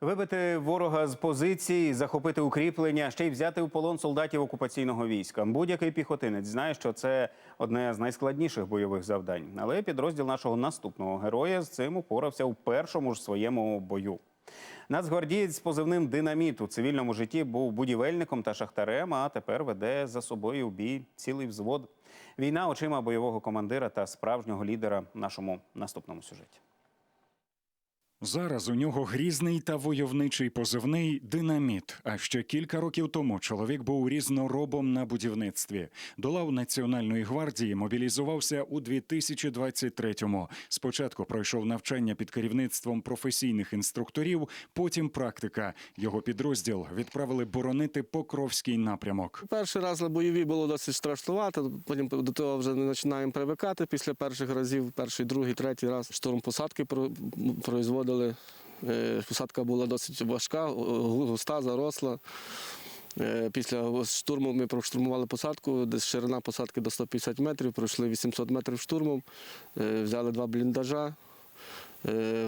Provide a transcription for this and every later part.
Вибити ворога з позицій, захопити укріплення, ще й взяти у полон солдатів окупаційного війська. Будь-який піхотинець знає, що це одне з найскладніших бойових завдань. Але підрозділ нашого наступного героя з цим упорався у першому ж своєму бою. Нацгвардієць з позивним Динаміт у цивільному житті був будівельником та шахтарем, а тепер веде за собою в бій цілий взвод. Війна очима бойового командира та справжнього лідера в нашому наступному сюжеті. Зараз у нього грізний та войовничий позивний динаміт. А ще кілька років тому чоловік був різноробом на будівництві. До лав Національної гвардії мобілізувався у 2023-му. Спочатку пройшов навчання під керівництвом професійних інструкторів, потім практика. Його підрозділ відправили боронити Покровський напрямок. Перший раз на бойові було досить страшнувато, потім до того вже не починаємо привикати після перших разів, перший, другий, третій раз штурм посадки про- производили. Е, Посадка була досить важка, густа, заросла. Е, Після штурму ми проштурмували посадку, десь ширина посадки до 150 метрів, пройшли 800 метрів штурмом, е, взяли два бліндажа,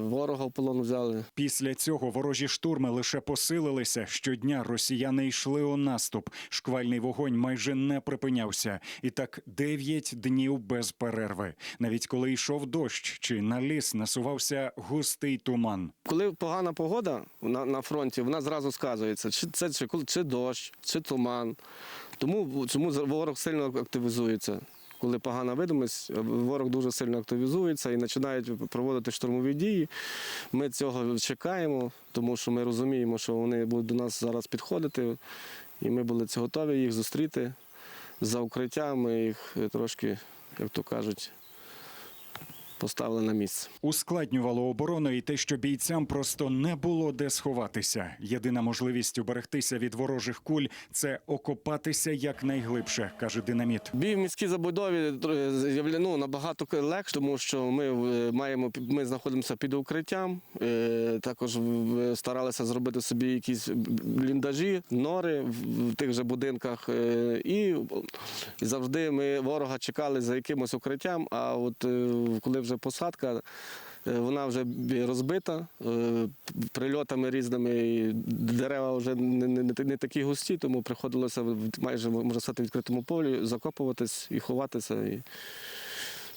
ворога в полон взяли. Після цього ворожі штурми лише посилилися. Щодня росіяни йшли у наступ. Шквальний вогонь майже не припинявся. І так дев'ять днів без перерви. Навіть коли йшов дощ чи на ліс насувався густий туман. Коли погана погода на, на фронті, вона зразу сказується, чи це чи, чи дощ, чи туман. Тому чому ворог сильно активізується. Коли погана видимість, ворог дуже сильно активізується і починають проводити штурмові дії. Ми цього чекаємо, тому що ми розуміємо, що вони будуть до нас зараз підходити, і ми були готові їх зустріти за укриття. Ми їх трошки, як то кажуть, поставили на місце. Ускладнювало оборону і те, що бійцям просто не було де сховатися. Єдина можливість уберегтися від ворожих куль це окопатися якнайглибше, каже динаміт. Бій в міській забудові е, ну, набагато легше, тому що ми е, маємо ми знаходимося під укриттям. е, Також старалися зробити собі якісь бліндажі, нори в тих же будинках. І завжди ми ворога чекали за якимось укриттям. А от коли вже посадка. е, Вона вже розбита е, прильотами різними, дерева вже не, не, не- такі густі, тому приходилося майже можна сказати, в відкритому полі закопуватись і ховатися. І...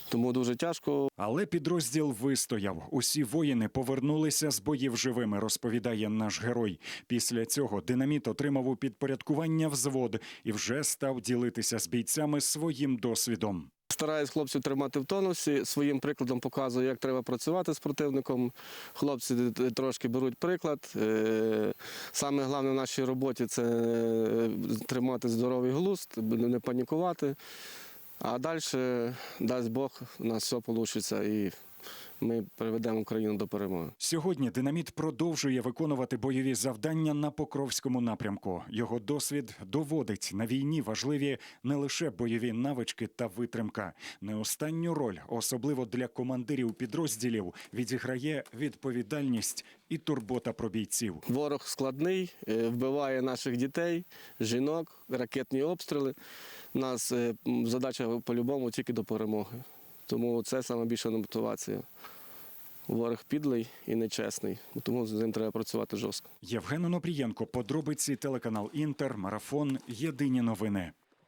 Тому дуже тяжко. Але підрозділ вистояв. Усі воїни повернулися з боїв живими, розповідає наш герой. Після цього динаміт отримав у підпорядкування взвод і вже став ділитися з бійцями своїм досвідом. Стараюсь хлопців тримати в тонусі, своїм прикладом показую, як треба працювати з противником. Хлопці трошки беруть приклад. Е, Саме головне в нашій роботі це е, тримати здоровий глузд, не панікувати. А далі, дасть Бог, у нас все вийде і ми приведемо Україну до перемоги. Сьогодні динаміт продовжує виконувати бойові завдання на Покровському напрямку. Його досвід доводить на війні важливі не лише бойові навички та витримка. Не останню роль, особливо для командирів підрозділів, відіграє відповідальність і турбота про бійців. Ворог складний, е, вбиває наших дітей, жінок, ракетні обстріли. У нас е, задача по-любому тільки до перемоги. Тому це найбільша мотивація. Ворог підлий і нечесний, тому з ним треба працювати жорстко. Євген Онопрієнко, подробиці телеканал Інтер, марафон. Єдині новини.